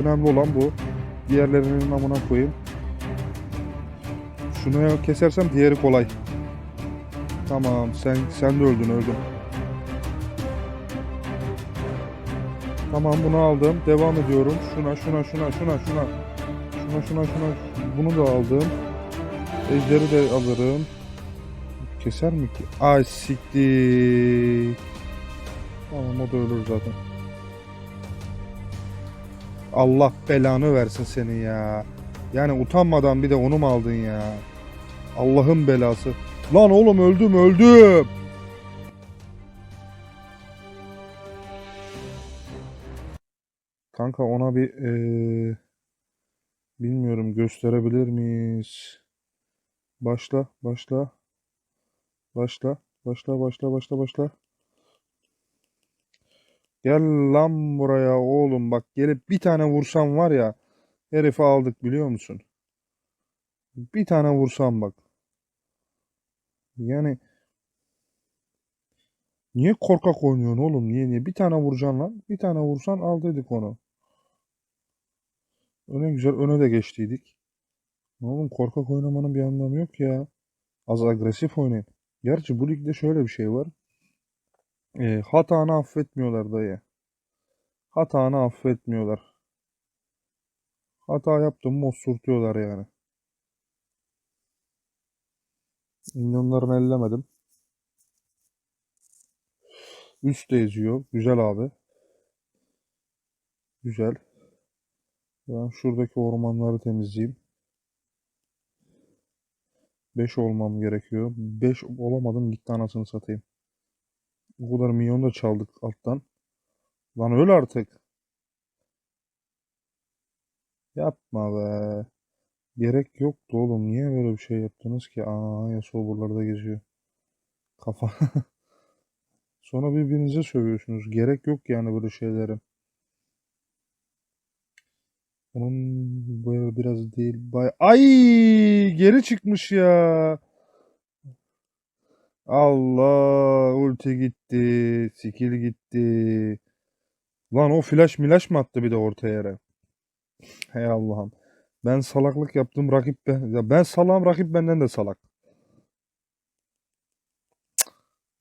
Önemli olan bu. Diğerlerinin amına koyayım. Şunu kesersem diğeri kolay. Tamam sen sen de öldün öldün. Tamam bunu aldım. Devam ediyorum. Şuna şuna şuna şuna şuna. Şuna şuna şuna. Bunu da aldım. Ejderi de alırım. Keser mi ki? Ay siktir. Tamam o da ölür zaten. Allah belanı versin seni ya. Yani utanmadan bir de onu mu aldın ya? Allah'ın belası. Lan oğlum öldüm öldüm. Kanka ona bir eee, bilmiyorum gösterebilir miyiz? Başla, başla. Başla, başla, başla, başla, başla. Gel lan buraya oğlum bak gelip bir tane vursam var ya herifi aldık biliyor musun? Bir tane vursam bak. Yani niye korkak oynuyorsun oğlum? Niye niye? Bir tane vuracaksın lan. Bir tane vursan aldıydık onu. Öne güzel öne de geçtiydik. Oğlum korkak oynamanın bir anlamı yok ya. Az agresif oynayın. Gerçi bu ligde şöyle bir şey var. Ee, hatanı affetmiyorlar dayı. Hatanı affetmiyorlar. Hata yaptım mı osurtuyorlar yani. Milyonlarını ellemedim. Üst de eziyor. Güzel abi. Güzel. Ben şuradaki ormanları temizleyeyim. 5 olmam gerekiyor. 5 olamadım gitti anasını satayım. Bu kadar milyon da çaldık alttan. Lan öl artık. Yapma be. Gerek yoktu oğlum. Niye böyle bir şey yaptınız ki? Aa Yasuo buralarda geziyor. Kafa. Sonra birbirinize sövüyorsunuz. Gerek yok yani böyle şeylere. Onun böyle biraz değil. Bay Ay geri çıkmış ya. Allah ulti gitti. Skill gitti. Lan o flash milaş mı attı bir de ortaya yere? Hey Allah'ım. Ben salaklık yaptım rakip ben. Ya ben salağım rakip benden de salak.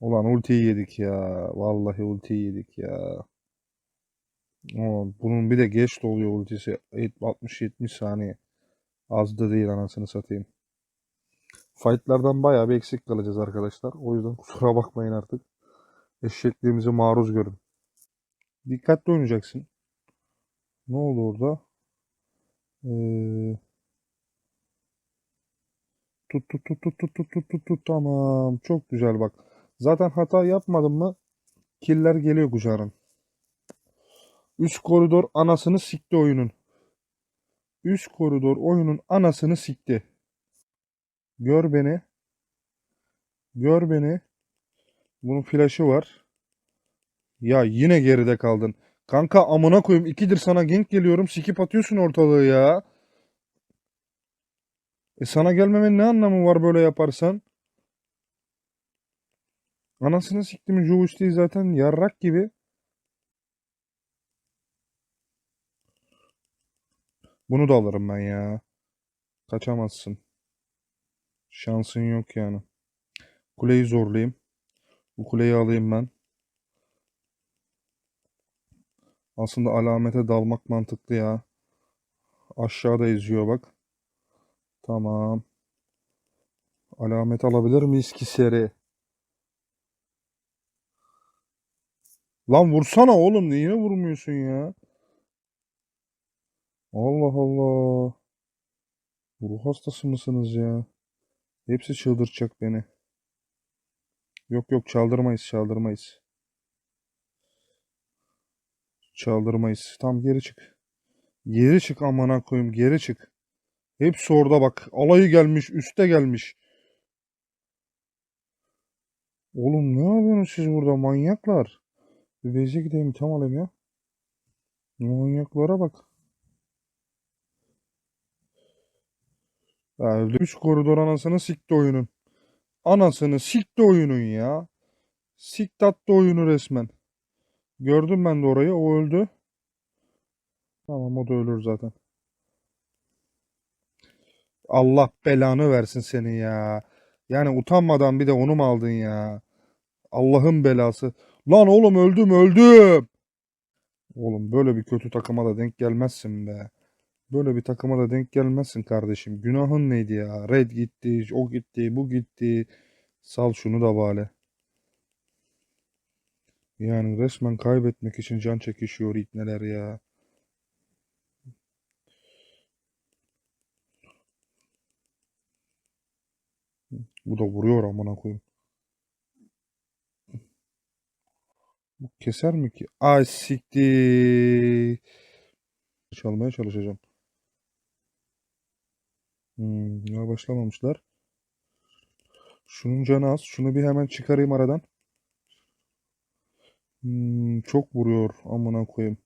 Ulan ultiyi yedik ya. Vallahi ultiyi yedik ya. Ama bunun bir de geç doluyor ultisi. 60-70 saniye. Az da değil anasını satayım. Fightlardan bayağı bir eksik kalacağız arkadaşlar. O yüzden kusura bakmayın artık. Eşekliğimize maruz görün. Dikkatli oynayacaksın. Ne oldu orada? Ee, tut tut tut tut tut tut tut tut tut tamam. Çok güzel bak. Zaten hata yapmadın mı killer geliyor kucağına. Üst koridor anasını sikti oyunun. Üst koridor oyunun anasını sikti. Gör beni. Gör beni. Bunun flaşı var. Ya yine geride kaldın. Kanka amına koyayım. ikidir sana gank geliyorum. Sikip atıyorsun ortalığı ya. E sana gelmemenin ne anlamı var böyle yaparsan? Anasını siktim Juvic zaten yarrak gibi. Bunu da alırım ben ya. Kaçamazsın. Şansın yok yani. Kuleyi zorlayayım. Bu kuleyi alayım ben. Aslında alamete dalmak mantıklı ya. Aşağıda eziyor bak. Tamam. Alamet alabilir miyiz ki seri? Lan vursana oğlum. Niye vurmuyorsun ya? Allah Allah. Ruh hastası mısınız ya? Hepsi çıldırtacak beni. Yok yok çaldırmayız çaldırmayız. Çaldırmayız. Tam geri çık. Geri çık amına koyayım geri çık. Hepsi orada bak. Alayı gelmiş üste gelmiş. Oğlum ne yapıyorsunuz siz burada manyaklar? Bir beze gideyim tam alayım ya. Manyaklara bak. Ya, üst koridor anasını sikti oyunun. Anasını sikti oyunun ya. Sikti attı oyunu resmen. Gördüm ben de orayı. O öldü. Tamam o da ölür zaten. Allah belanı versin seni ya. Yani utanmadan bir de onu mu aldın ya? Allah'ın belası. Lan oğlum öldüm öldüm. Oğlum böyle bir kötü takıma da denk gelmezsin be. Böyle bir takıma da denk gelmezsin kardeşim. Günahın neydi ya? Red gitti, o gitti, bu gitti. Sal şunu da bari. Yani resmen kaybetmek için can çekişiyor neler ya. Bu da vuruyor amına koyayım. Bu keser mi ki? Ay siktir. Çalmaya çalışacağım. Hmm, ya başlamamışlar. Şunun canı az. Şunu bir hemen çıkarayım aradan. Hmm, çok vuruyor amına koyayım.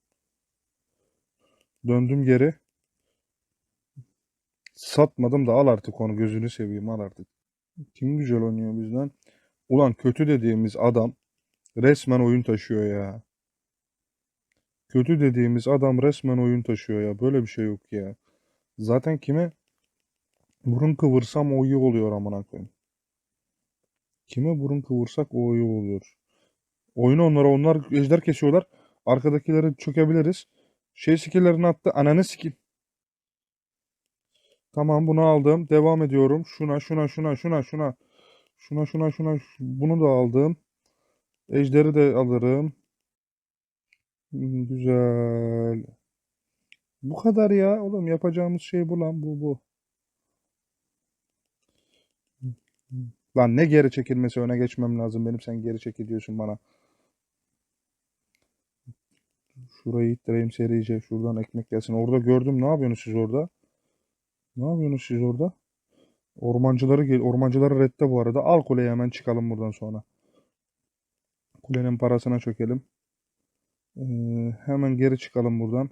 Döndüm geri. Satmadım da al artık onu gözünü seveyim al artık. Kim güzel oynuyor bizden? Ulan kötü dediğimiz adam resmen oyun taşıyor ya. Kötü dediğimiz adam resmen oyun taşıyor ya. Böyle bir şey yok ya. Zaten kime burun kıvırsam o iyi oluyor amına koyayım. Kime burun kıvırsak o iyi oluyor. Oyunu onlara onlar ejder kesiyorlar. Arkadakileri çökebiliriz. Şey skillerini attı. Ananı sikin. Tamam bunu aldım. Devam ediyorum. Şuna şuna şuna şuna şuna. Şuna şuna şuna. Bunu da aldım. Ejderi de alırım. Güzel. Bu kadar ya. Oğlum yapacağımız şey bu lan. Bu bu. Lan ne geri çekilmesi öne geçmem lazım benim. Sen geri çekil diyorsun bana. Şurayı ittireyim serice. Şuradan ekmek gelsin. Orada gördüm. Ne yapıyorsunuz siz orada? Ne yapıyorsunuz siz orada? Ormancıları gel. Ormancıları redde bu arada. Al kuleyi hemen çıkalım buradan sonra. Kulenin parasına çökelim. Ee, hemen geri çıkalım buradan.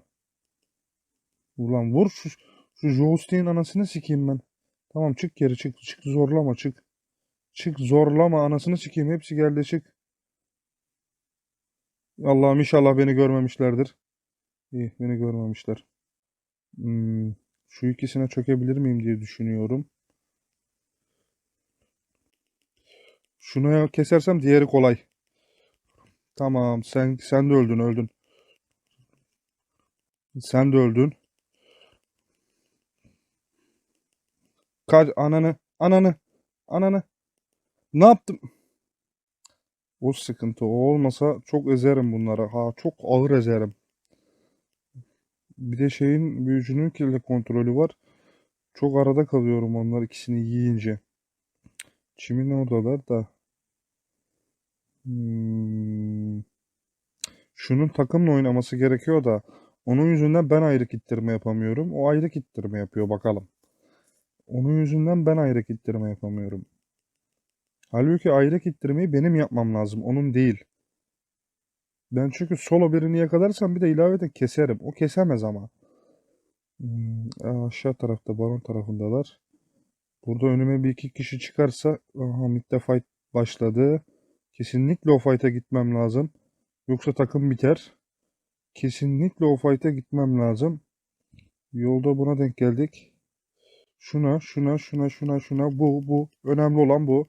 Ulan vur şu, şu Joustik'in anasını sikeyim ben. Tamam çık geri çık. Çık zorlama çık. Çık zorlama anasını sikeyim. Hepsi geldi çık. Allah'ım inşallah beni görmemişlerdir. İyi beni görmemişler. Hmm, şu ikisine çökebilir miyim diye düşünüyorum. Şunu kesersem diğeri kolay. Tamam sen sen de öldün öldün. Sen de öldün. Kaç ananı ananı ananı. Ne yaptım? O sıkıntı o olmasa çok ezerim bunları. Ha çok ağır ezerim. Bir de şeyin büyücünün kirli kontrolü var. Çok arada kalıyorum onlar ikisini yiyince. Çimin oradalar da. Hmm. Şunun takımla oynaması gerekiyor da onun yüzünden ben ayrık ittirme yapamıyorum. O ayrık ittirme yapıyor bakalım. Onun yüzünden ben ayrık ittirme yapamıyorum. Halbuki ayrık ittirmeyi benim yapmam lazım. Onun değil. Ben çünkü solo birini yakalarsam bir de ilaveten keserim. O kesemez ama. Hmm, aşağı tarafta baron tarafındalar. Burada önüme bir iki kişi çıkarsa aha midde fight başladı. Kesinlikle o fight'a gitmem lazım. Yoksa takım biter. Kesinlikle o fight'a gitmem lazım. Yolda buna denk geldik. Şuna, şuna, şuna, şuna, şuna. Bu, bu. Önemli olan bu.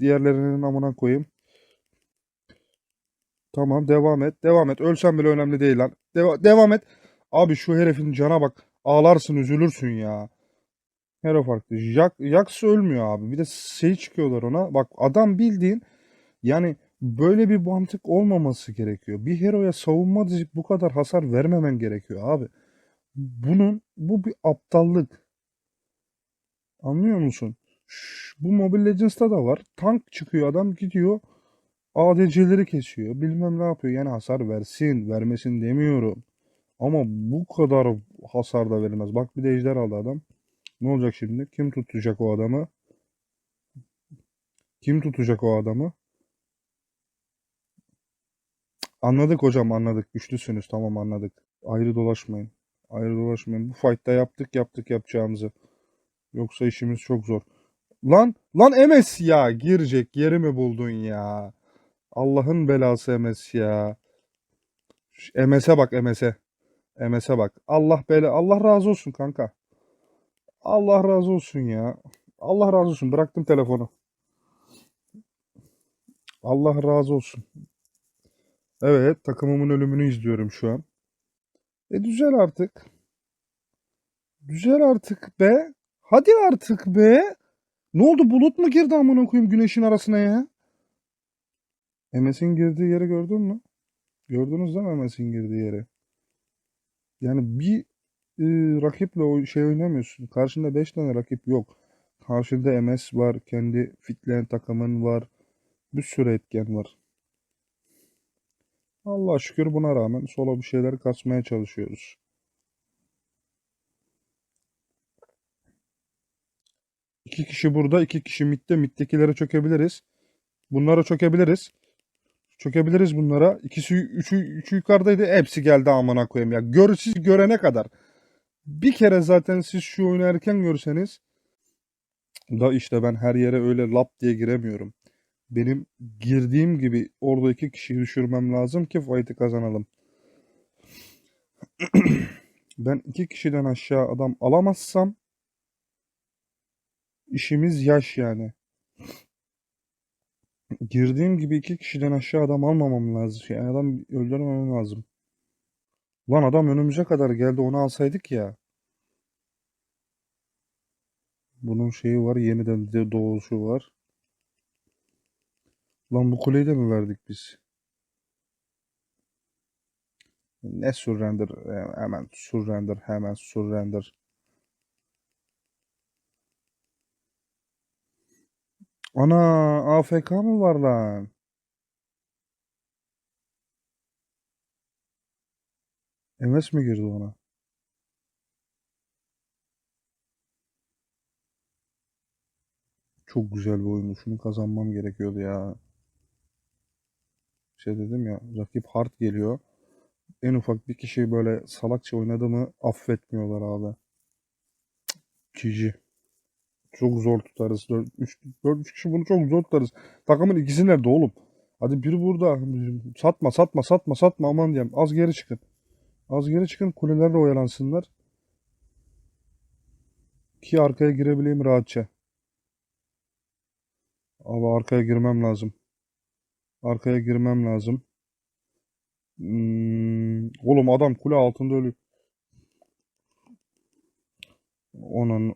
Diğerlerinin amına koyayım. Tamam devam et. Devam et. Ölsem bile önemli değil lan. Deva- devam et. Abi şu herifin cana bak. Ağlarsın üzülürsün ya. Hero farklı. Jack, Jax ölmüyor abi. Bir de şey çıkıyorlar ona. Bak adam bildiğin yani böyle bir mantık olmaması gerekiyor. Bir heroya savunma dizip bu kadar hasar vermemen gerekiyor abi. Bunun bu bir aptallık. Anlıyor musun? Şş, bu Mobile Legends'ta da var. Tank çıkıyor adam gidiyor. ADC'leri kesiyor. Bilmem ne yapıyor. Yani hasar versin, vermesin demiyorum. Ama bu kadar hasar da verilmez. Bak bir de ejder aldı adam. Ne olacak şimdi? Kim tutacak o adamı? Kim tutacak o adamı? Anladık hocam anladık. Güçlüsünüz tamam anladık. Ayrı dolaşmayın. Ayrı dolaşmayın. Bu fight'ta yaptık yaptık yapacağımızı. Yoksa işimiz çok zor. Lan lan MS ya girecek yeri mi buldun ya? Allah'ın belası MS ya. MS'e bak MS'e. MS'e bak. Allah bela Allah razı olsun kanka. Allah razı olsun ya. Allah razı olsun. Bıraktım telefonu. Allah razı olsun. Evet, takımımın ölümünü izliyorum şu an. E düzel artık. Düzel artık be. Hadi artık be. Ne oldu bulut mu girdi amına koyayım güneşin arasına ya? MS'in girdiği yeri gördün mü? Gördünüz değil mi MS'in girdiği yeri? Yani bir e, rakiple o şey oynamıyorsun. Karşında 5 tane rakip yok. Karşında MS var, kendi fitleyen takımın var. Bir sürü etken var. Allah şükür buna rağmen sola bir şeyler kasmaya çalışıyoruz. İki kişi burada, iki kişi midde. Middekilere çökebiliriz. Bunlara çökebiliriz. Çökebiliriz bunlara. İkisi, üçü, üçü yukarıdaydı. Hepsi geldi amına koyayım ya. Gör, siz görene kadar. Bir kere zaten siz şu oyunu erken görseniz da işte ben her yere öyle lap diye giremiyorum. Benim girdiğim gibi orada iki kişiyi düşürmem lazım ki fight'ı kazanalım. Ben iki kişiden aşağı adam alamazsam işimiz yaş yani. Girdiğim gibi iki kişiden aşağı adam almamam lazım. Yani adam öldürmemem lazım. Lan adam önümüze kadar geldi onu alsaydık ya. Bunun şeyi var yeniden de doğuşu var. Lan bu kuleyi de mi verdik biz? Ne surrender? Hemen surrender, hemen surrender. Ana AFK mı var lan? MS mi girdi ona? Çok güzel bir oyundu. Şunu kazanmam gerekiyordu ya. Şey dedim ya rakip hard geliyor. En ufak bir kişi böyle salakça oynadı mı affetmiyorlar abi. GG. Çok zor tutarız. 4 3 4 kişi bunu çok zor tutarız. Takımın ikisi nerede oğlum? Hadi biri burada. Satma satma satma satma aman diyeyim. Az geri çıkın. Az geri çıkın kulelerle oyalansınlar. Ki arkaya girebileyim rahatça. Abi arkaya girmem lazım. Arkaya girmem lazım. Hmm, oğlum adam kule altında ölüyor. Onun